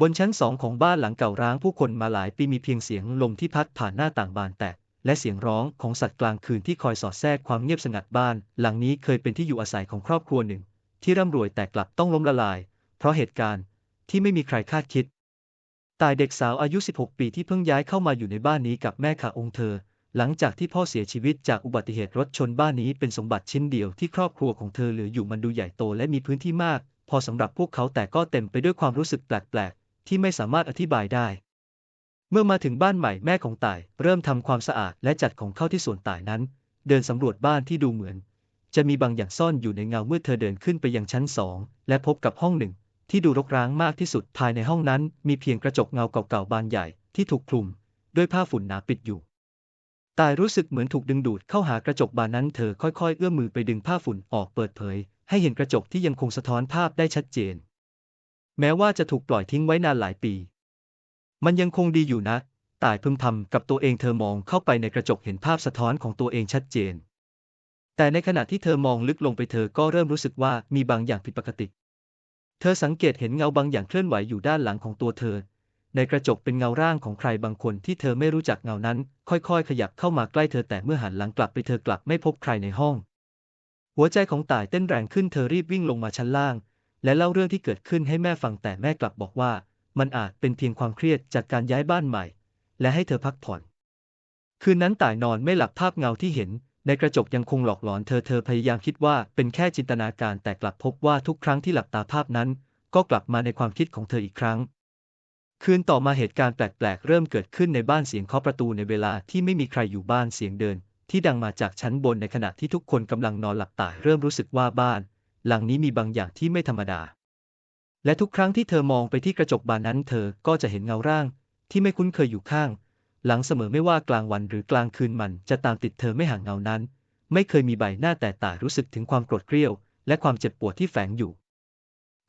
บนชั้นสองของบ้านหลังเก่าร้างผู้คนมาหลายปีมีเพียงเสียงลมที่พัดผ่านหน้าต่างบานแตกและเสียงร้องของสัตว์กลางคืนที่คอยสอดแทรกความเงียบสงัดบ้าน หลังนี้เคยเป็นที่อยู่อาศัยของครอบครัวหนึ่ง ที่ร่ำรวยแต่กลับต้องล้มละลาย เพราะเหตุการณ์ที่ไม่มีใครคาดคิด ตายเด็กสาวอายุ 16 ปีที่เพิ่งย้ายเข้ามาอยู่ในบ้านนี้กับแม่ขาองค์เธอ หลังจากที่พ่อเสียชีวิตจากอุบัติเหตุรถชนบ้านนี้เป็นสมบัติชิ้นเดียวที่ครอบครัวของเธอเหลืออยู่มันดูใหญ่โตและมีพื้นที่มาก พอสำหรับพวกเขาแต่ก็เต็มไปด้วยความรู้สึกแปลกๆ ที่ไม่สามารถอธิบายได้ เมื่อมาถึงบ้านใหม่แม่ของต่ายเริ่มทำความสะอาดและจัดของเข้าที่ส่วนต่ายนั้น เดินสำรวจบ้านที่ดูเหมือน จะมีบางอย่างซ่อนอยู่ในเงาเมื่อเธอเดินขึ้นไปยังชั้นสองและพบกับห้องหนึ่ง ที่ดูรกร้างมากที่สุดภายในห้องนั้น มีเพียงกระจกเงาเก่าๆบานใหญ่ที่ถูกคลุม ด้วยผ้าฝุ่นหนาปิดอยู่ตายรู้สึกเหมือนถูกดึงดูดเข้าหากระจกบานนั้นเธอค่อยๆ เอื้อมมือไปดึงผ้าฝุ่นออกเปิดเผย ให้เห็นกระจกที่ยังคงสะท้อนภาพได้ชัดเจน แม้ว่าจะถูกปล่อยทิ้งไว้นานหลายปี มันยังคงดีอยู่นะ ตายพึมพำกับตัวเองเธอมองเข้าไปในกระจกเห็นภาพสะท้อนของตัวเองชัดเจน แต่ในขณะที่เธอมองลึกลงไปเธอก็เริ่มรู้สึกว่ามีบางอย่างผิดปกติ เธอสังเกตเห็นเงาบางอย่างเคลื่อนไหวอยู่ด้านหลังของตัวเธอ ในกระจกเป็นเงาร่างของใครบางคนที่เธอไม่รู้จักเงานั้น ค่อยๆ ขยับเข้ามาใกล้เธอแต่เมื่อหันหลังกลับไปเธอกลับไม่พบใครในห้อง หัวใจของต่ายเต้นแรงขึ้นเธอรีบวิ่งลงมาชั้นล่าง และเล่าเรื่องที่เกิดขึ้นให้แม่ฟังแต่แม่กลับบอกว่า มันอาจเป็นเพียงความเครียดจากการย้ายบ้านใหม่ และให้เธอพักผ่อน คืนนั้นต่ายนอนไม่หลับภาพเงาที่เห็น ในกระจกยังคงหลอกหลอนเธอเธอพยายามคิดว่าเป็นแค่จินตนาการแต่กลับพบว่าทุกครั้งที่หลับตาภาพนั้น ก็กลับมาในความคิดของเธออีกครั้ง คืนต่อมาเหตุการณ์แปลกๆ เริ่มเกิดขึ้นในบ้านเสียงเคาะประตูในเวลาที่ไม่มีใครอยู่บ้านเสียงเดินที่ดังมาจากชั้นบนในขณะที่ทุกคนกำลังนอนหลับตาเริ่มรู้สึกว่าบ้าน หลังนี้มีบางอย่างที่ไม่ธรรมดา และทุกครั้งที่เธอมองไปที่กระจกบานนั้นเธอก็จะเห็นเงาร่าง ที่ไม่คุ้นเคยอยู่ข้าง หลังเสมอไม่ว่ากลางวันหรือกลางคืนมันจะตามติดเธอไม่ห่างเงานั้น ไม่เคยมีใบหน้าแต่ตารู้สึกถึงความโกรธเกรี้ยว และความเจ็บปวดที่แฝงอยู่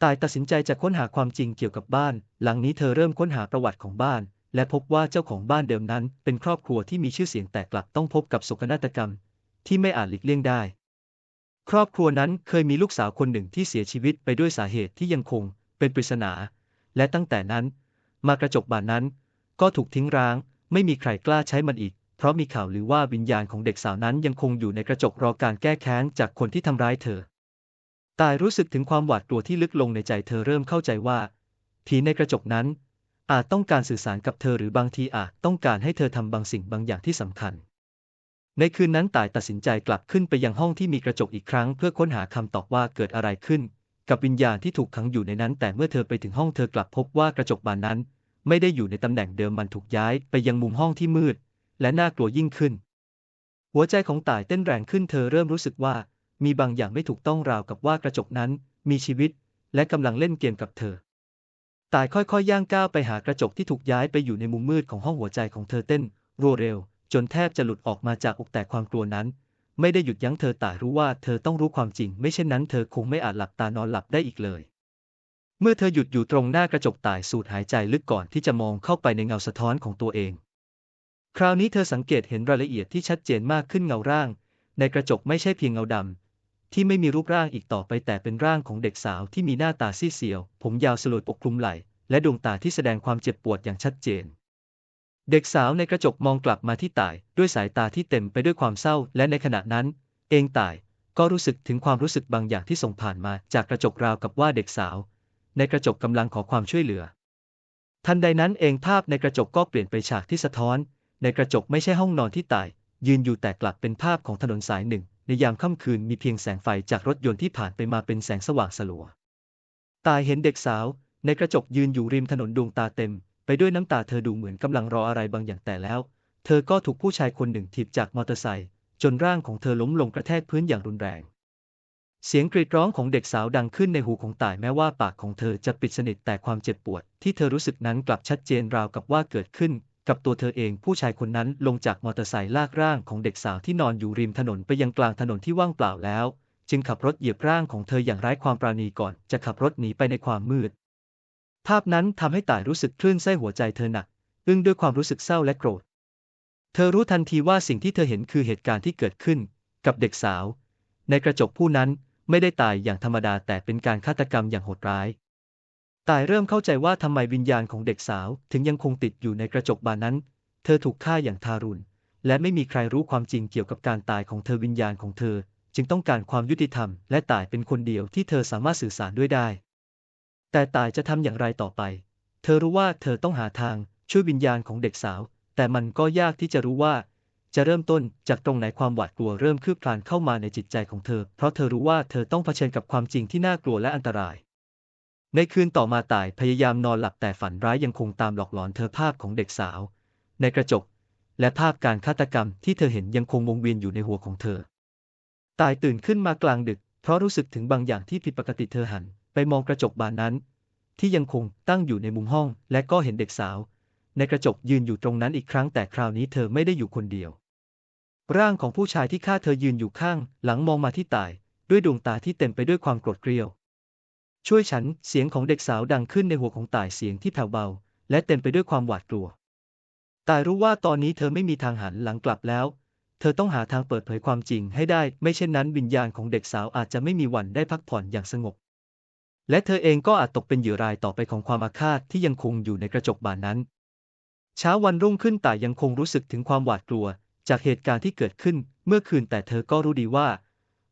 ตายตัดสินใจจะค้นหาความจริงเกี่ยวกับบ้าน หลังนี้เธอเริ่มค้นหาประวัติของบ้าน และพบว่าเจ้าของบ้านเดิมนั้น เป็นครอบครัวที่มีชื่อเสียงแต่กลับต้องพบกับโศกนาฏกรรม ที่ไม่อาจหลีกเลี่ยงได้ ครอบครัวนั้นเคยมีลูกสาวคนหนึ่งที่เสียชีวิตไปด้วยสาเหตุที่ยังคงเป็นปริศนา และตั้งแต่นั้น มากระจกบานนั้น ก็ถูกทิ้งร้าง ไม่มีใครกล้าใช้มันอีก เพราะมีข่าวหรือว่าวิญญาณของเด็กสาวนั้นยังคงอยู่ในกระจกรอการแก้แค้นจากคนที่ทำร้ายเธอ ตายรู้สึกถึงความหวาดกลัวที่ลึกลงในใจเธอเริ่มเข้าใจว่า ผีในกระจกนั้น อาจต้องการสื่อสารกับเธอหรือบางทีอาจต้องการให้เธอทำบางสิ่งบางอย่างที่สำคัญ ในคืนนั้นตายตัดสินใจกลับขึ้นไปยังห้องที่มีกระจกอีกครั้งเพื่อค้นหาคำตอบว่าเกิดอะไรขึ้น กับวิญญาณที่ถูกขังอยู่ในนั้น แต่เมื่อเธอไปถึงห้องเธอกลับพบว่ากระจกบานนั้น ไม่ได้อยู่ในตำแหน่งเดิมมันถูกย้ายไปยังมุมห้องที่มืด และน่ากลัวยิ่งขึ้น หัวใจของต่ายเต้นแรงขึ้นเธอเริ่มรู้สึกว่า มีบางอย่างไม่ถูกต้องราวกับว่ากระจกนั้น มีชีวิต และกำลังเล่นเกมกับเธอต่ายค่อยๆย่างก้าวไปหากระจกที่ถูกย้ายไปอยู่ในมุมมืดของห้องหัวใจของเธอเต้นรัวเร็ว จนแทบจะหลุดออกมาจากอกแต่ความกลัวนั้น ไม่ได้หยุดยั้งเธอแต่รู้ว่าเธอต้องรู้ความจริง ไม่เช่นนั้นเธอคงไม่อาจหลับตานอนหลับได้อีกเลย เมื่อเธอหยุดอยู่ตรงหน้ากระจกต่ายสูดหายใจลึกก่อนที่จะมองเข้าไปในเงาสะท้อนของตัวเอง คราวนี้เธอสังเกตเห็นรายละเอียดที่ชัดเจนมากขึ้นเงาร่าง ในกระจกไม่ใช่เพียงเงาดำที่ไม่มีรูปร่างอีกต่อไปแต่เป็นร่างของเด็กสาวที่มีหน้าตาซีดเซียว ผมยาวสลวยปกคลุมไหล่ และดวงตาที่แสดงความเจ็บปวดอย่างชัดเจน เด็กสาวในกระจกมองกลับมาที่ต่ายด้วยสายตาที่เต็มไปด้วยความเศร้า และในขณะนั้น เองต่ายก็รู้สึกถึงความรู้สึกบางอย่างที่ส่งผ่านมาจากกระจกราวกับว่าเด็กสาว ในกระจกกำลังขอความช่วยเหลือ ทันใดนั้นเองภาพในกระจกก็เปลี่ยนไปฉากที่สะท้อน ในกระจกไม่ใช่ห้องนอนที่ต่าย ยืนอยู่แต่กลับเป็นภาพของถนนสายหนึ่ง ในยามค่ำคืนมีเพียงแสงไฟจากรถยนต์ที่ผ่านไปมาเป็นแสงสว่างสลัว ตายเห็นเด็กสาว ในกระจกยืนอยู่ริมถนนดวงตาเต็ม ไปด้วยน้ำตาเธอดูเหมือนกำลังรออะไรบางอย่างแต่แล้ว เธอก็ถูกผู้ชายคนหนึ่งถีบจากมอเตอร์ไซค์จนร่างของเธอล้มลงกระแทกพื้นอย่างรุนแรง เสียงกรีดร้องของเด็กสาวดังขึ้นในหูของต่ายแม้ว่าปากของเธอจะปิดสนิทแต่ความเจ็บปวด ที่เธอรู้สึกนั้นกลับชัดเจนราวกับว่าเกิดขึ้น กับตัวเธอเองผู้ชายคนนั้นลงจากมอเตอร์ไซค์ลากร่างของเด็กสาวที่นอนอยู่ริมถนนไปยังกลางถนนที่ว่างเปล่าแล้ว จึงขับรถเหยียบร่างของเธออย่างไร้ความปราณีก่อน จะขับรถหนีไปในความมืด ภาพนั้นทำให้ต่ายรู้สึกคลื่นไส้หัวใจเธอหนัก อึ้งด้วยความรู้สึกเศร้าและโกรธ เธอรู้ทันทีว่าสิ่งที่เธอเห็นคือเหตุการณ์ที่เกิดขึ้น กับเด็กสาว ในกระจกผู้นั้นไม่ได้ตายอย่างธรรมดาแต่เป็นการฆาตกรรมอย่างโหดร้ายตายเริ่มเข้าใจว่าทำไมวิญญาณของเด็กสาวถึงยังคงติดอยู่ในกระจกบานนั้น เธอถูกฆ่าอย่างทารุณ และไม่มีใครรู้ความจริงเกี่ยวกับการตายของเธอวิญญาณของเธอ จึงต้องการความยุติธรรม และตายเป็นคนเดียวที่เธอสามารถสื่อสารด้วยได้ แต่ตายจะทำอย่างไรต่อไป เธอรู้ว่าเธอต้องหาทางช่วยวิญญาณของเด็กสาว แต่มันก็ยากที่จะรู้ว่า จะเริ่มต้นจากตรงไหนความหวาดกลัวเริ่มคืบคลานเข้ามาในจิตใจของเธอ เพราะเธอรู้ว่าเธอต้องเผชิญกับความจริงที่น่ากลัวและอันตราย ในคืนต่อมาตายพยายามนอนหลับแต่ฝันร้ายยังคงตามหลอกหลอนเธอภาพของเด็กสาว ในกระจก และภาพการฆาตกรรมที่เธอเห็นยังคงวงเวียนอยู่ในหัวของเธอตายตื่นขึ้นมากลางดึก เพราะรู้สึกถึงบางอย่างที่ผิดปกติเธอหัน ไปมองกระจกบานนั้น ที่ยังคงตั้งอยู่ในมุมห้อง และก็เห็นเด็กสาว ในกระจกยืนอยู่ตรงนั้นอีกครั้งแต่คราวนี้เธอไม่ได้อยู่คนเดียว ร่างของผู้ชายที่ฆ่าเธอยืนอยู่ข้าง หลังมองมาที่ตาย ด้วยดวงตาที่เต็มไปด้วยความโกรธเกรียว ช่วยฉันเสียงของเด็กสาวดังขึ้นในหัวของตายเสียงที่แผ่วเบา และเต็มไปด้วยความหวาดกลัวตายรู้ว่าตอนนี้เธอไม่มีทางหันหลังกลับแล้ว เธอต้องหาทางเปิดเผยความจริงให้ได้ ไม่เช่นนั้นวิญญาณของเด็กสาวอาจจะไม่มีวันได้พักผ่อนอย่างสงบ และเธอเองก็อาจตกเป็นเหยื่อรายต่อไปของความอาฆาตที่ยังคงอยู่ในกระจกบานนั้น เช้าวันรุ่งขึ้นแต่ยังคงรู้สึกถึงความหวาดกลัว จากเหตุการณ์ที่เกิดขึ้นเมื่อคืนแต่เธอก็รู้ดีว่า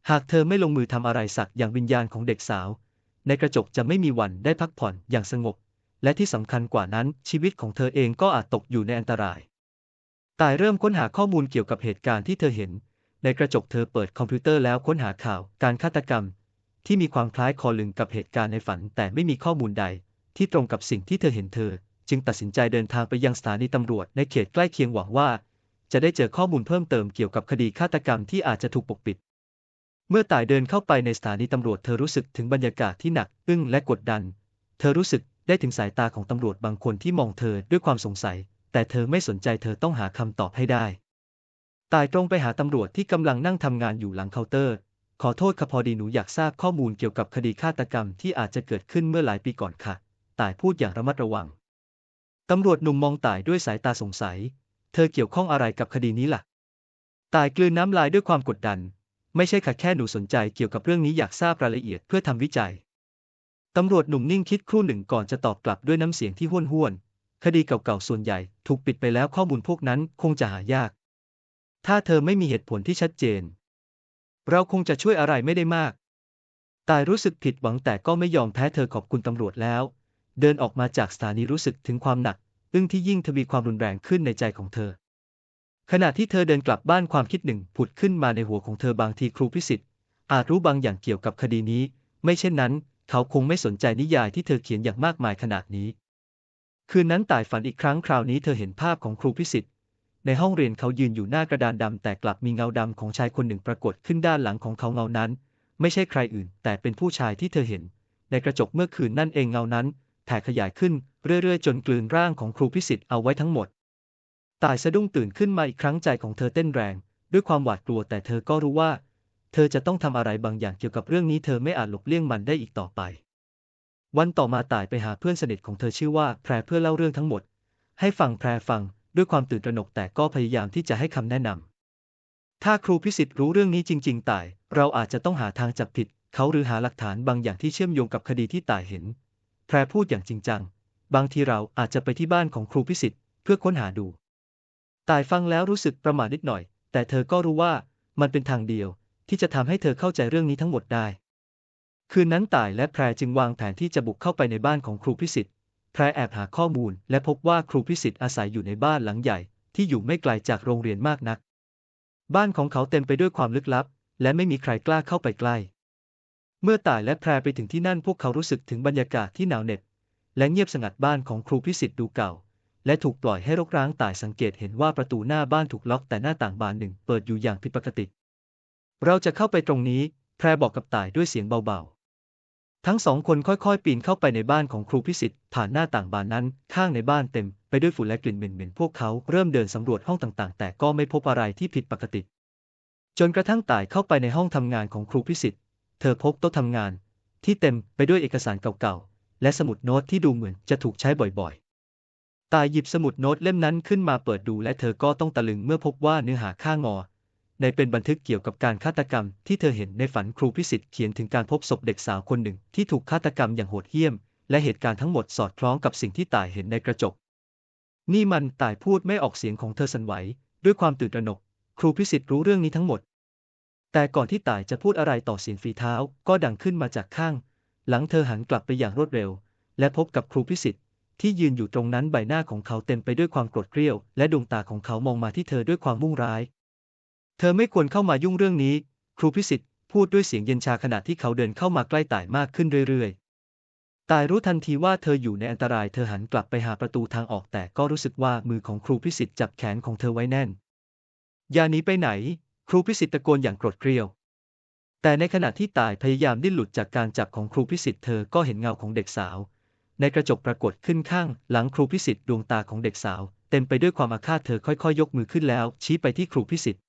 หากเธอไม่ลงมือทำอะไรสักอย่างวิญญาณของเด็กสาว ในกระจกจะไม่มีวันได้พักผ่อนอย่างสงบ และที่สำคัญกว่านั้นชีวิตของเธอเองก็อาจตกอยู่ในอันตรายตายเริ่มค้นหาข้อมูลเกี่ยวกับเหตุการณ์ที่เธอเห็น ในกระจกเธอเปิดคอมพิวเตอร์แล้วค้นหาข่าวการฆาตกรรม ที่มีความคล้ายคอลึงกับเหตุการณ์ในฝัน แต่ไม่มีข้อมูลใด ที่ตรงกับสิ่งที่เธอเห็นเธอ จึงตัดสินใจเดินทางไปยังสถานีตำรวจในเขตใกล้เคียงหวังว่า จะได้เจอข้อมูลเพิ่มเติมเกี่ยวกับคดีฆาตกรรมที่อาจจะถูกปกปิด เมื่อต่ายเดินเข้าไปในสถานีตำรวจเธอรู้สึกถึงบรรยากาศที่หนักอึ้งและกดดัน เธอรู้สึกได้ถึงสายตาของตำรวจบางคนที่มองเธอด้วยความสงสัย แต่เธอไม่สนใจเธอต้องหาคำตอบให้ได้ ตายตรงไปหาตำรวจที่กำลังนั่งทำงานอยู่หลังเคาน์เตอร์ ขอโทษค่ะพอดีหนูอยากทราบข้อมูลเกี่ยวกับคดีฆาตกรรมที่อาจจะเกิดขึ้นเมื่อหลายปีก่อนค่ะตายพูดอย่างระมัดระวัง ตำรวจหนุ่มมองตายด้วยสายตาสงสัย เธอเกี่ยวข้องอะไรกับคดีนี้ล่ะตายกลืนน้ำลายด้วยความกดดัน ไม่ใช่ค่ะแค่หนูสนใจเกี่ยวกับเรื่องนี้อยากทราบรายละเอียดเพื่อทำวิจัย ตำรวจหนุ่มนิ่งคิดครู่หนึ่งก่อนจะตอบกลับด้วยน้ำเสียงที่ห้วนห้วน คดีเก่าๆส่วนใหญ่ถูกปิดไปแล้วข้อมูลพวกนั้นคงจะหายาก ถ้าเธอไม่มีเหตุผลที่ชัดเจน เราคงจะช่วยอะไรไม่ได้มาก ตายรู้สึกผิดหวังแต่ก็ไม่ยอมแพ้เธอขอบคุณตำรวจแล้ว เดินออกมาจากสถานีรู้สึกถึงความหนัก อึ้งที่ยิ่งทวีความรุนแรงขึ้นในใจของเธอ ขณะที่เธอเดินกลับบ้านความคิดหนึ่งผุดขึ้นมาในหัวของเธอบางทีครูพิสิทธิ์อาจรู้บางอย่างเกี่ยวกับคดีนี้ ไม่เช่นนั้น เขาคงไม่สนใจนิยายที่เธอเขียนอย่างมากมายขนาดนี้ คืนนั้นต่ายฝันอีกครั้งคราวนี้เธอเห็นภาพของครูพิสิทธิ์ ในห้องเรียนเขายืนอยู่หน้ากระดานดำแต่กลับมีเงาดำของชายคนหนึ่งปรากฏขึ้นด้านหลังของเขาเงานั้น ไม่ใช่ใครอื่น แต่เป็นผู้ชายที่เธอเห็น ในกระจกเมื่อคืนนั่นเองเงานั้นแผ่ขยายขึ้นเรื่อยๆ จนกลืนร่างของครูพิสิทธิ์เอาไว้ทั้งหมด ตายสะดุ้งตื่นขึ้นมาอีกครั้งใจของเธอเต้นแรง ด้วยความหวาดกลัวแต่เธอก็รู้ว่า เธอจะต้องทำอะไรบางอย่างเกี่ยวกับเรื่องนี้เธอไม่อาจหลบเลี่ยงมันได้อีกต่อไป วันต่อมาตายไปหาเพื่อนสนิทของเธอชื่อว่าแพรเพื่อเล่าเรื่องทั้งหมด ให้ฟังแพรฟัง ด้วยความตื่นตระหนกแต่ก็พยายามที่จะให้คำแนะนำถ้าครูพิสิทธิ์รู้เรื่องนี้จริง ๆ ตาย เราอาจจะต้องหาทางจับผิด เขาหรือหาหลักฐานบางอย่างที่เชื่อมโยงกับคดีที่ตายเห็น แพรพูดอย่างจริงจัง บางทีเราอาจจะไปที่บ้านของครูพิสิทธิ์เพื่อค้นหาดู ตายฟังแล้วรู้สึกประหม่านิดหน่อย แต่เธอก็รู้ว่ามันเป็นทางเดียวที่จะทำให้เธอเข้าใจเรื่องนี้ทั้งหมดได้ คืนนั้นต่ายและแพรจึงวางแผนที่จะบุกเข้าไปในบ้านของครูพิสิทธิ์ พรแอบหาข้อมูล และพบว่าครูพิสิทธิ์อาศัยอยู่ในบ้านหลังใหญ่ ที่อยู่ไม่ไกลจากโรงเรียนมากนัก บ้านของเขาเต็มไปด้วยความลึกลับ และไม่มีใครกล้าเข้าไปใกล้ เมื่อต่ายและแพรไปถึงที่นั่นพวกเขารู้สึกถึงบรรยากาศที่หนาวเหน็บและเงียบสงัดบ้านของครูพิสิทธิ์ดูเก่า และถูกปล่อยให้รกร้างต่ายสังเกตเห็นว่าประตูหน้าบ้านถูกล็อกแต่หน้าต่างบานหนึ่งเปิดอยู่อย่างผิดปกติ เราจะเข้าไปตรงนี้ แพรบอกกับต่ายด้วยเสียงเบาๆ ทั้งสองคนค่อยๆ ปีนเข้าไปในบ้านของครูพิสิทธิ์ผ่านหน้าต่างบานนั้น ข้างในบ้านเต็ม ไปด้วยฝุ่นและกลิ่นเหม็นๆพวกเขาเริ่มเดินสำรวจห้องต่างๆ แต่ก็ไม่พบอะไรที่ผิดปกติ จนกระทั่งต่ายเข้าไปในห้องทำงานของครูพิสิทธิ์ เธอพบโต๊ะทำงาน ที่เต็มไปด้วยเอกสารเก่าๆและสมุดโน้ตที่ดูเหมือนจะถูกใช้บ่อยๆตายหยิบสมุดโน้ตเล่มนั้นขึ้นมาเปิดดูและเธอก็ต้องตะลึงเมื่อพบว่าเนื้อหาข้างอ ในเป็นบันทึกเกี่ยวกับการฆาตกรรมที่เธอเห็นในฝันครูพิสิทธิ์เขียนถึงการพบศพเด็กสาวคนหนึ่งที่ถูกฆาตกรรมอย่างโหดเหี้ยม และเหตุการณ์ทั้งหมดสอดคล้องกับสิ่งที่ต่ายเห็นในกระจก นี่มันต่ายพูดไม่ออกเสียงของเธอสั่นไหว ด้วยความตื่นตระหนก ครูพิสิทธิ์รู้เรื่องนี้ทั้งหมด แต่ก่อนที่ต่ายจะพูดอะไรต่อเสียงฝีเท้าก็ดังขึ้นมาจากข้าง หลังเธอหันกลับไปอย่างรวดเร็ว และพบกับครูพิสิทธิ์ที่ยืนอยู่ตรงนั้นใบหน้าของเขาเต็มไปด้วยความโกรธเกรี้ยว และดวงตาของเขามองมาที่เธอด้วยความมุ่งร้าย เธอไม่ควรเข้ามายุ่งเรื่องนี้ ครูพิสิทธิ์พูดด้วยเสียงเย็นชาขณะที่เขาเดินเข้ามาใกล้ต่ายมากขึ้นเรื่อยๆ ต่ายรู้ทันทีว่าเธออยู่ในอันตราย เธอหันกลับไปหาประตูทางออกแต่ก็รู้สึกว่ามือของครูพิสิทธิ์จับแขนของเธอไว้แน่น อย่าหนีไปไหน ครูพิสิทธิ์ตะโกนอย่างโกรธเกรียว แต่ในขณะที่ต่ายพยายามดิ้นหลุดจากการจับของครูพิสิทธิ์เธอก็เห็นเงาของเด็กสาว ในกระจกปรากฏขึ้นข้าง หลังครูพิสิทธิ์ดวงตาของเด็กสาว เต็มไปด้วยความอาฆาตเธอค่อยๆ ยกมือขึ้นแล้ว ชี้ไปที่ครูพิสิทธิ์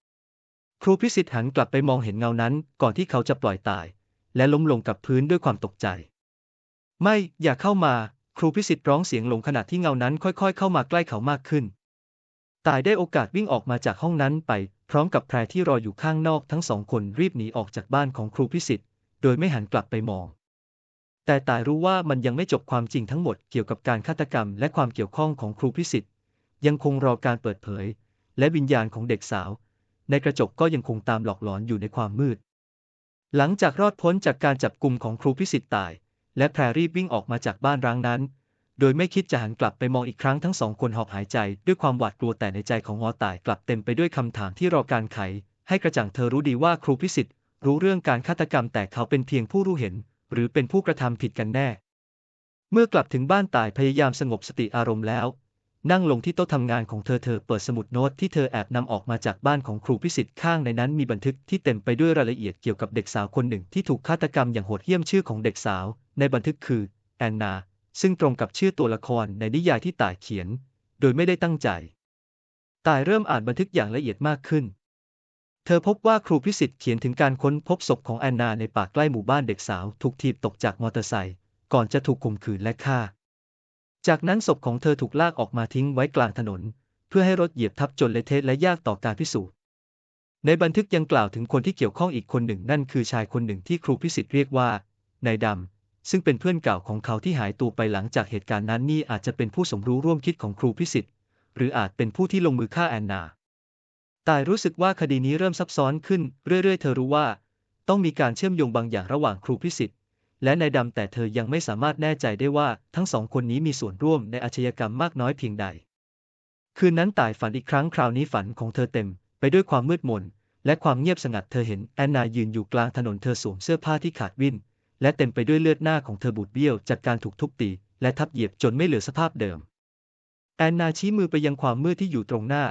ครูพิสิทธิ์หันกลับไปมองเห็นเงานั้น ก่อนที่เขาจะปล่อยตาย และล้มลงกับพื้นด้วยความตกใจ ไม่ อย่าเข้ามา ครูพิสิทธิ์ร้องเสียงลงขณะที่เงานั้นค่อยๆ เข้ามาใกล้เขามากขึ้น ตายได้โอกาสวิ่งออกมาจากห้องนั้นไป พร้อมกับแพรที่รออยู่ข้างนอกทั้งสองคนรีบหนีออกจากบ้านของครูพิสิทธิ์ โดยไม่หันกลับไปมอง แต่ตายรู้ว่ามันยังไม่จบความจริงทั้งหมดเกี่ยวกับการฆาตกรรมและความเกี่ยวข้องของครูพิสิทธิ์ ยังคงรอการเปิดเผย และวิญญาณของเด็กสาว ในกระจกก็ยังคงตามหลอกหลอนอยู่ในความมืด หลังจากรอดพ้นจากการจับกลุ่มของครูพิสิทธิ์ตาย และแพรรีบวิ่งออกมาจากบ้านร้างนั้น โดยไม่คิดจะหันกลับไปมองอีกครั้งทั้งสองคนหอบหายใจด้วยความหวาดกลัวแต่ในใจของงอตายกลับเต็มไปด้วยคำถามที่รอการไข ให้กระจ่างเธอรู้ดีว่าครูพิสิทธิ์รู้เรื่องการฆาตกรรมแต่เขาเป็นเพียงผู้รู้เห็น หรือเป็นผู้กระทำผิดกันแน่ เมื่อกลับถึงบ้านตายพยายามสงบสติอารมณ์แล้ว นั่งลงที่โต๊ะทำงานของเธอเธอเปิดสมุดโน้ตที่เธอแอบนำออกมาจากบ้านของครูพิสิทธิ์ข้างในนั้นมีบันทึกที่เต็มไปด้วยรายละเอียดเกี่ยวกับเด็กสาวคนหนึ่งที่ถูกฆาตกรรมอย่างโหดเหี้ยมชื่อของเด็กสาว ในบันทึกคือ แอนนา ซึ่งตรงกับชื่อตัวละครในนิยายที่ต่ายเขียน โดยไม่ได้ตั้งใจต่ายเริ่มอ่านบันทึกอย่างละเอียดมากขึ้น เธอพบว่าครูพิสิทธิ์เขียนถึงการค้นพบศพของแอนนาในป่าใกล้หมู่บ้านเด็กสาว ถูกถีบตกจากมอเตอร์ไซค์ก่อนจะถูกข่มขืนและฆ่า จากนั้นศพของเธอถูกลากออกมาทิ้งไว้กลางถนน เพื่อให้รถเหยียบทับจนเละเทะและยากต่อการพิสูจน์ ในบันทึกยังกล่าวถึงคนที่เกี่ยวข้องอีกคนหนึ่งนั่นคือชายคนหนึ่งที่ครูพิสิทธิ์เรียกว่านายดำ ซึ่งเป็นเพื่อนเก่าของเขาที่หายตัวไปหลังจากเหตุการณ์นั้นนี่อาจจะเป็นผู้สมรู้ร่วมคิดของครูพิสิทธิ์ หรืออาจเป็นผู้ที่ลงมือฆ่าแอนนา ตายรู้สึกว่าคดีนี้เริ่มซับซ้อนขึ้น เรื่อยๆ เธอรู้ว่า ต้องมีการเชื่อมโยงบางอย่างระหว่างครูพิสิทธิ์ และนายดำแต่เธอยังไม่สามารถแน่ใจได้ว่าทั้งสองคนนี้มีส่วนร่วมในอาชญากรรมมากน้อยเพียงใด คืนนั้นตายฝันอีกครั้งคราวนี้ฝันของเธอเต็ม ไปด้วยความมืดมน และความเงียบสงัดเธอเห็นแอนนายืนอยู่กลางถนนเธอสวมเสื้อผ้าที่ขาดวิ่นและเต็มไปด้วยเลือดหน้าของเธอบูดเบี้ยวจากการถูกทุบตีและทับเหยียบจนไม่เหลือสภาพเดิม แอนนาชี้มือไปยังความมืดที่อยู่ตรงหน้า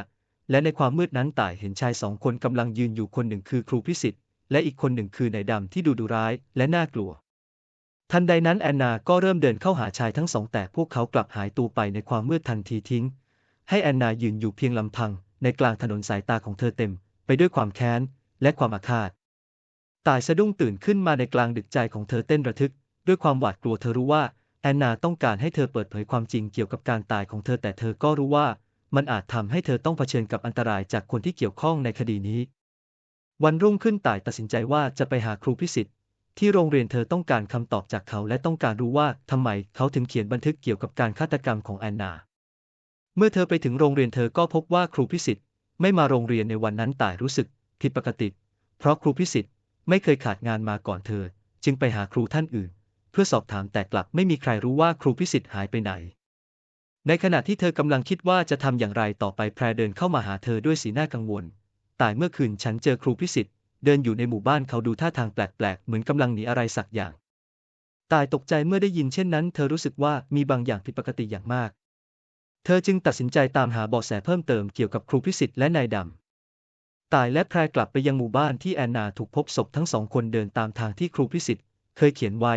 และในความมืดนั้นต่ายเห็นชายสองคนกำลังยืนอยู่คนหนึ่งคือครูพิสิทธิ์และอีกคนหนึ่งคือนายดำที่ดูดุร้ายและน่ากลัว ทันใดนั้นแอนนาก็เริ่มเดินเข้าหาชายทั้งสองแต่พวกเขากลับหายตัวไปในความมืดทันทีทิ้ง ให้แอนนายืนอยู่เพียงลำพัง ในกลางถนนสายตาของเธอเต็ม ไปด้วยความแค้น และความอาฆาต ตายสะดุ้งตื่นขึ้นมาในกลางดึกใจของเธอเต้นระทึก ด้วยความหวาดกลัวเธอรู้ว่าแอนนาต้องการให้เธอเปิดเผยความจริงเกี่ยวกับการตายของเธอแต่เธอก็รู้ว่ามันอาจทำให้เธอต้องเผชิญกับอันตรายจากคนที่เกี่ยวข้องในคดีนี้ วันรุ่งขึ้นต่ายตัดสินใจว่าจะไปหาครูพิสิทธิ์ ที่โรงเรียนเธอต้องการคำตอบจากเขาและต้องการรู้ว่าทำไมเขาถึงเขียนบันทึกเกี่ยวกับการฆาตกรรมของแอนนา เมื่อเธอไปถึงโรงเรียนเธอก็พบว่าครูพิสิทธิ์ไม่มาโรงเรียนในวันนั้นต่ายรู้สึกผิดปกติ เพราะครูพิสิทธิ์ไม่เคยขาดงานมาก่อนเธอ จึงไปหาครูท่านอื่น เพื่อสอบถามแต่กลับไม่มีใครรู้ว่าครูพิสิทธิ์หายไปไหน ในขณะที่เธอกำลังคิดว่าจะทำอย่างไรต่อไปแพรเดินเข้ามาหาเธอด้วยสีหน้ากังวลแต่เมื่อคืนฉันเจอครูพิสิทธิ์ เดินอยู่ในหมู่บ้านเขาดูท่าทางแปลกๆ เหมือนกำลังหนีอะไรสักอย่าง ตายตกใจเมื่อได้ยินเช่นนั้น เธอรู้สึกว่ามีบางอย่างผิดปกติอย่างมาก เธอจึงตัดสินใจตามหาเบาะแสเพิ่มเติมเกี่ยวกับครูพิสิทธิ์และนายดำ ตายและแพรกลับไปยังหมู่บ้านที่แอนนาถูกพบศพทั้งสองคนเดินตามทางที่ครูพิสิทธิ์เคยเขียนไว้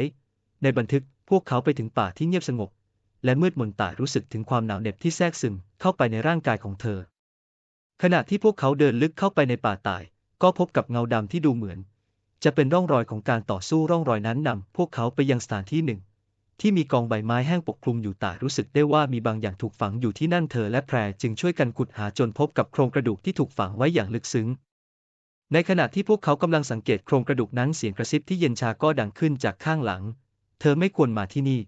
ในบันทึกพวกเขาไปถึงป่าที่เงียบสงบ และมืดมนตายรู้สึกถึงความหนาวเหน็บที่แทรกซึมเข้าไปในร่างกายของเธอ ขณะที่พวกเขาเดินลึกเข้าไปในป่าตาย ก็พบกับเงาดำที่ดูเหมือน จะเป็นร่องรอยของการต่อสู้ร่องรอยนั้นนำพวกเขาไปยังสถานที่หนึ่ง ที่มีกองใบไม้แห้งปกคลุมอยู่แต่รู้สึกได้ว่ามีบางอย่างถูกฝังอยู่ที่นั่นเธอและแพรจึงช่วยกันขุดหาจนพบกับโครงกระดูกที่ถูกฝังไว้อย่างลึกซึ้ง ในขณะที่พวกเขากำลังสังเกตโครงกระดูกนั้นเสียงกระซิบที่เย็นชาก็ดังขึ้นจากข้างหลัง เธอไม่ควรมาที่นี่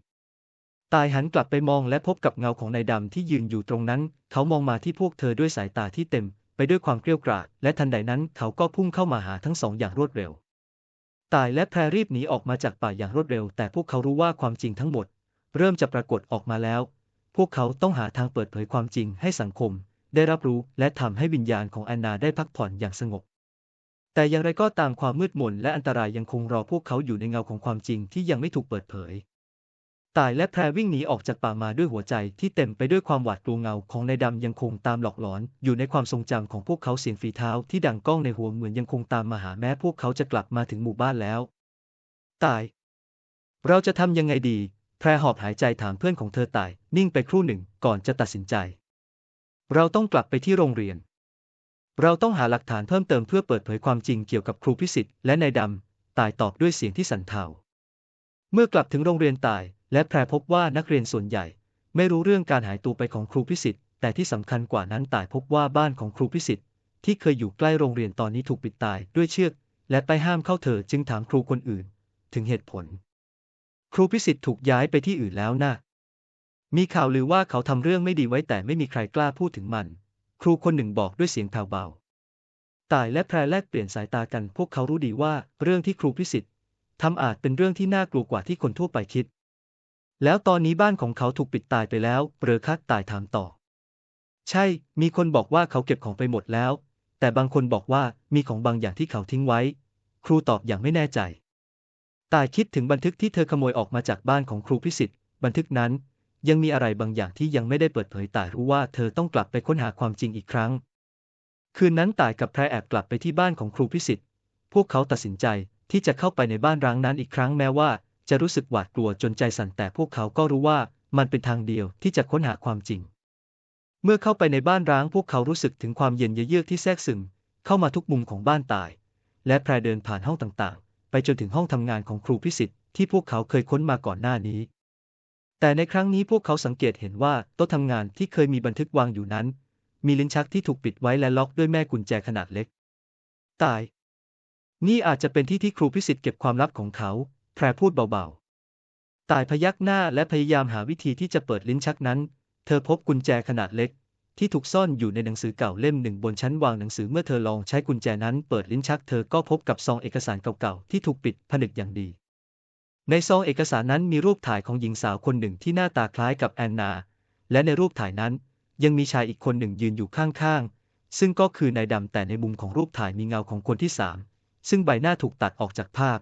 ตายหันกลับไปมองและพบกับเงาของนายดำที่ยืนอยู่ตรงนั้น เขามองมาที่พวกเธอด้วยสายตาที่เต็ม ไปด้วยความเกรียวกราด และทันใดนั้นเขาก็พุ่งเข้ามาหาทั้งสองอย่างรวดเร็ว ตายและแพรรีบหนีออกมาจากป่าอย่างรวดเร็ว แต่พวกเขารู้ว่าความจริงทั้งหมด เริ่มจะปรากฏออกมาแล้ว พวกเขาต้องหาทางเปิดเผยความจริงให้สังคม ได้รับรู้และทำให้วิญญาณของแอนนาได้พักผ่อนอย่างสงบ แต่อย่างไรก็ตามความมืดมนและอันตรายยังคงรอพวกเขาอยู่ในเงาของความจริงที่ยังไม่ถูกเปิดเผย ตายและแพรวิ่งหนีออกจากป่ามาด้วยหัวใจที่เต็มไปด้วยความหวาดกลัวเงาของนายดำยังคงตามหลอกหลอน อยู่ในความทรงจำของพวกเขาเสียงฝีเท้าที่ดังก้องในหัวเหมือนยังคงตามมาหาแม้พวกเขาจะกลับมาถึงหมู่บ้านแล้ว ตาย เราจะทำยังไงดี แพรหอบหายใจถามเพื่อนของเธอตาย นิ่งไปครู่หนึ่งก่อนจะตัดสินใจ เราต้องกลับไปที่โรงเรียน เราต้องหาหลักฐานเพิ่มเติมเพื่อเปิดเผยความจริงเกี่ยวกับครูพิสิทธิ์และนายดำตายตอบด้วยเสียงที่สั่นเทาเมื่อกลับถึงโรงเรียนตาย และแพรพบว่านักเรียนส่วนใหญ่ ไม่รู้เรื่องการหายตัวไปของครูพิสิทธิ์แต่ที่สำคัญกว่านั้นตายพบว่าบ้านของครูพิสิทธิ์ที่เคยอยู่ใกล้โรงเรียนตอนนี้ถูกปิดตายด้วยเชือก และไปห้ามเข้าเธอจึงถามครูคนอื่น ถึงเหตุผล ครูพิสิทธิ์ถูกย้ายไปที่อื่นแล้วนะมีข่าวลือว่าเขาทำเรื่องไม่ดีไว้แต่ไม่มีใครกล้าพูดถึงมัน ครูคนหนึ่งบอกด้วยเสียงแผ่วเบาตายและแพรแลกเปลี่ยนสายตากัน พวกเขารู้ดีว่าเรื่องที่ครูพิสิทธิ์ทำอาจเป็นเรื่องที่น่ากลัวกว่าที่คนทั่วไปคิด แล้วตอนนี้บ้านของเขาถูกปิดตายไปแล้วเปรอคักตายถามต่อ ใช่ มีคนบอกว่าเขาเก็บของไปหมดแล้ว แต่บางคนบอกว่ามีของบางอย่างที่เขาทิ้งไว้ ครูตอบอย่างไม่แน่ใจ ตายคิดถึงบันทึกที่เธอขโมยออกมาจากบ้านของครูพิสิทธิ์ บันทึกนั้นยังมีอะไรบางอย่างที่ยังไม่ได้เปิดเผยแต่รู้ว่าเธอต้องกลับไปค้นหาความจริงอีกครั้ง คืนนั้นตายกับแพรแอบกลับไปที่บ้านของครูพิสิทธิ์ พวกเขาตัดสินใจที่จะเข้าไปในบ้านร้างนั้นอีกครั้งแม้ว่า จะรู้สึกหวาดกลัวจนใจสั่นแต่พวกเขาก็รู้ว่ามันเป็นทางเดียวที่จะค้นหาความจริง เมื่อเข้าไปในบ้านร้างพวกเขารู้สึกถึงความเย็นเยือกที่แทรกซึม เข้ามาทุกมุมของบ้านตาย และแพรเดินผ่านห้องต่างๆ ไปจนถึงห้องทำงานของครูพิสิทธิ์ที่พวกเขาเคยค้นมาก่อนหน้านี้ แต่ในครั้งนี้พวกเขาสังเกตเห็นว่าโต๊ะทำงานที่เคยมีบันทึกวางอยู่นั้น มีลิ้นชักที่ถูกปิดไว้และล็อกด้วยแม่กุญแจขนาดเล็ก ตาย นี่อาจจะเป็นที่ที่ครูพิสิทธิ์เก็บความลับของเขา พรพูดเบาๆ ตายพยักหน้าและพยายามหาวิธีที่จะเปิดลิ้นชักนั้น เธอพบกุญแจขนาดเล็ก ที่ถูกซ่อนอยู่ในหนังสือเก่าเล่มหนึ่งบนชั้นวางหนังสือเมื่อเธอลองใช้กุญแจนั้นเปิดลิ้นชัก เธอก็พบกับซองเอกสารเก่าๆที่ถูกปิดผนึกอย่างดี ในซองเอกสารนั้นมีรูปถ่ายของหญิงสาวคนหนึ่งที่หน้าตาคล้ายกับแอนนา และในรูปถ่ายนั้น ยังมีชายอีกคนหนึ่งยืนอยู่ข้างๆ ซึ่งก็คือนายดำแต่ในมุมของรูปถ่ายมีเงาของคนที่สามซึ่งใบหน้าถูกตัดออกจากภาพ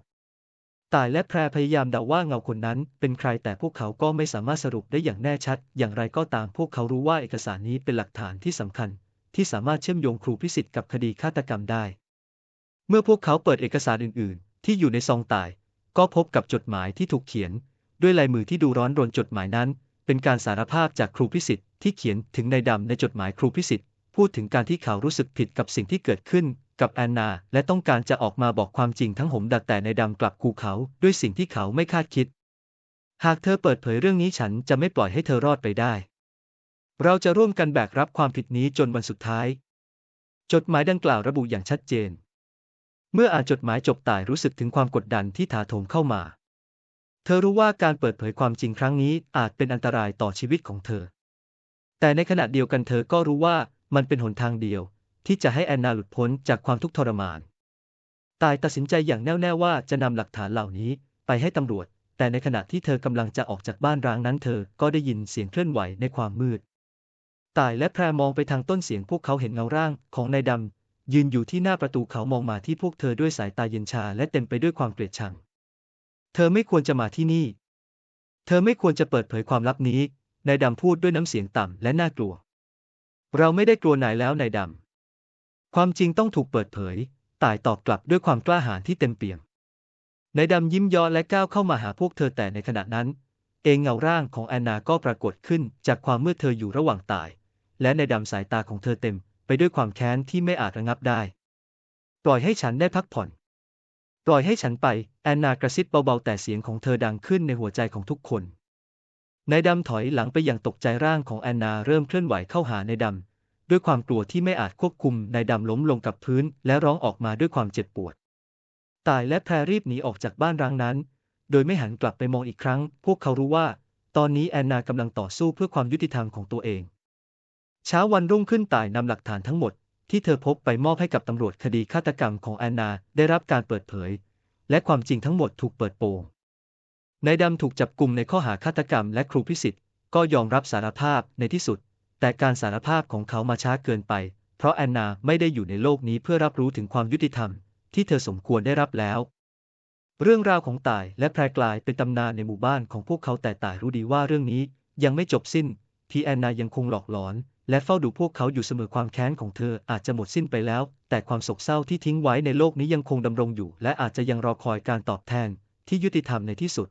ตายและแพรพยายามเดาว่าเงาคนนั้นเป็นใครแต่พวกเขาก็ไม่สามารถสรุปได้อย่างแน่ชัด อย่างไรก็ตามพวกเขารู้ว่าเอกสารนี้เป็นหลักฐานที่สำคัญ ที่สามารถเชื่อมโยงครูพิสิทธิ์กับคดีฆาตกรรมได้ เมื่อพวกเขาเปิดเอกสารอื่น ๆ ที่อยู่ในซองตาย ก็พบกับจดหมายที่ถูกเขียน ด้วยลายมือที่ดูร้อนรนจดหมายนั้น เป็นการสารภาพจากครูพิสิทธิ์ที่เขียนถึงนายดำในจดหมายครูพิสิทธิ์พูดถึงการที่เขารู้สึกผิดกับสิ่งที่เกิดขึ้น กับแอนนา และต้องการจะออกมาบอกความจริงทั้งหมดแต่ในดำกลับกูเขาด้วยสิ่งที่เขาไม่คาดคิด หากเธอเปิดเผยเรื่องนี้ฉันจะไม่ปล่อยให้เธอรอดไปได้ เราจะร่วมกันแบกรับความผิดนี้จนวันสุดท้าย จดหมายดังกล่าวระบุอย่างชัดเจน เมื่ออ่านจดหมายจบตายรู้สึกถึงความกดดันที่ถาโถมเข้ามา เธอรู้ว่าการเปิดเผยความจริงครั้งนี้อาจเป็นอันตรายต่อชีวิตของเธอ แต่ในขณะเดียวกันเธอก็รู้ว่ามันเป็นหนทางเดียว ที่จะให้แอนนาหลุดพ้นจากความทุกข์ทรมาน ตายตัดสินใจอย่างแน่วแน่ว่าจะนำหลักฐานเหล่านี้ไปให้ตำรวจ แต่ในขณะที่เธอกำลังจะออกจากบ้านร้างนั้นเธอก็ได้ยินเสียงเคลื่อนไหวในความมืด ตายและแพรมองไปทางต้นเสียงพวกเขาเห็นเงาร่างของนายดำยืนอยู่ที่หน้าประตูเขามองมาที่พวกเธอด้วยสายตาเย็นชาและเต็มไปด้วยความเกลียดชัง เธอไม่ควรจะมาที่นี่ เธอไม่ควรจะเปิดเผยความลับนี้นายดำพูดด้วยน้ำเสียงต่ำและน่ากลัว เราไม่ได้กลัวนายแล้วนายดำ ความจริงต้องถูกเปิดเผยตายตอบกลับด้วยความกล้าหาญที่เต็มเปี่ยม นายดำยิ้มย้อนและก้าวเข้ามาหาพวกเธอแต่ในขณะนั้น เองเงาร่างของแอนนาก็ปรากฏขึ้นจากความมืดเธออยู่ระหว่างตาย และในดำสายตาของเธอเต็ม ไปด้วยความแค้นที่ไม่อาจระงับได้ ปล่อยให้ฉันได้พักผ่อน ปล่อยให้ฉันไป แอนนากระซิบเบาๆแต่เสียงของเธอดังขึ้นในหัวใจของทุกคนนายดำถอยหลังไปอย่างตกใจร่างของแอนนาเริ่มเคลื่อนไหวเข้าหานายดำ ด้วยความกลัวที่ไม่อาจควบคุมนายดำล้มลงกับพื้น และร้องออกมาด้วยความเจ็บปวด ตายและแพรรีบหนีออกจากบ้านร้างนั้น โดยไม่หันกลับไปมองอีกครั้ง พวกเขารู้ว่า ตอนนี้แอนนากำลังต่อสู้เพื่อความยุติธรรมของตัวเอง เช้าวันรุ่งขึ้นตายนำหลักฐานทั้งหมด ที่เธอพบไปมอบให้กับตำรวจคดีฆาตกรรมของแอนนาได้รับการเปิดเผย และความจริงทั้งหมดถูกเปิดโปงนายดำถูกจับกลุ่มในข้อหาฆาตกรรมและครูพิสิทธิ์ก็ยอมรับสารภาพในที่สุด แต่การสารภาพของเขามาช้าเกินไป เพราะแอนนาไม่ได้อยู่ในโลกนี้เพื่อรับรู้ถึงความยุติธรรม ที่เธอสมควรได้รับแล้ว เรื่องราวของต่ายและแพรกลายเป็นตำนานในหมู่บ้านของพวกเขาแต่ต่ายรู้ดีว่าเรื่องนี้ยังไม่จบสิ้น ที่แอนนายังคงหลอกหลอน และเฝ้าดูพวกเขาอยู่เสมอความแค้นของเธออาจจะหมดสิ้นไปแล้ว แต่ความโศกเศร้าที่ทิ้งไว้ในโลกนี้ยังคงดำรงอยู่ และอาจจะยังรอคอยการตอบแทนที่ยุติธรรมในที่สุด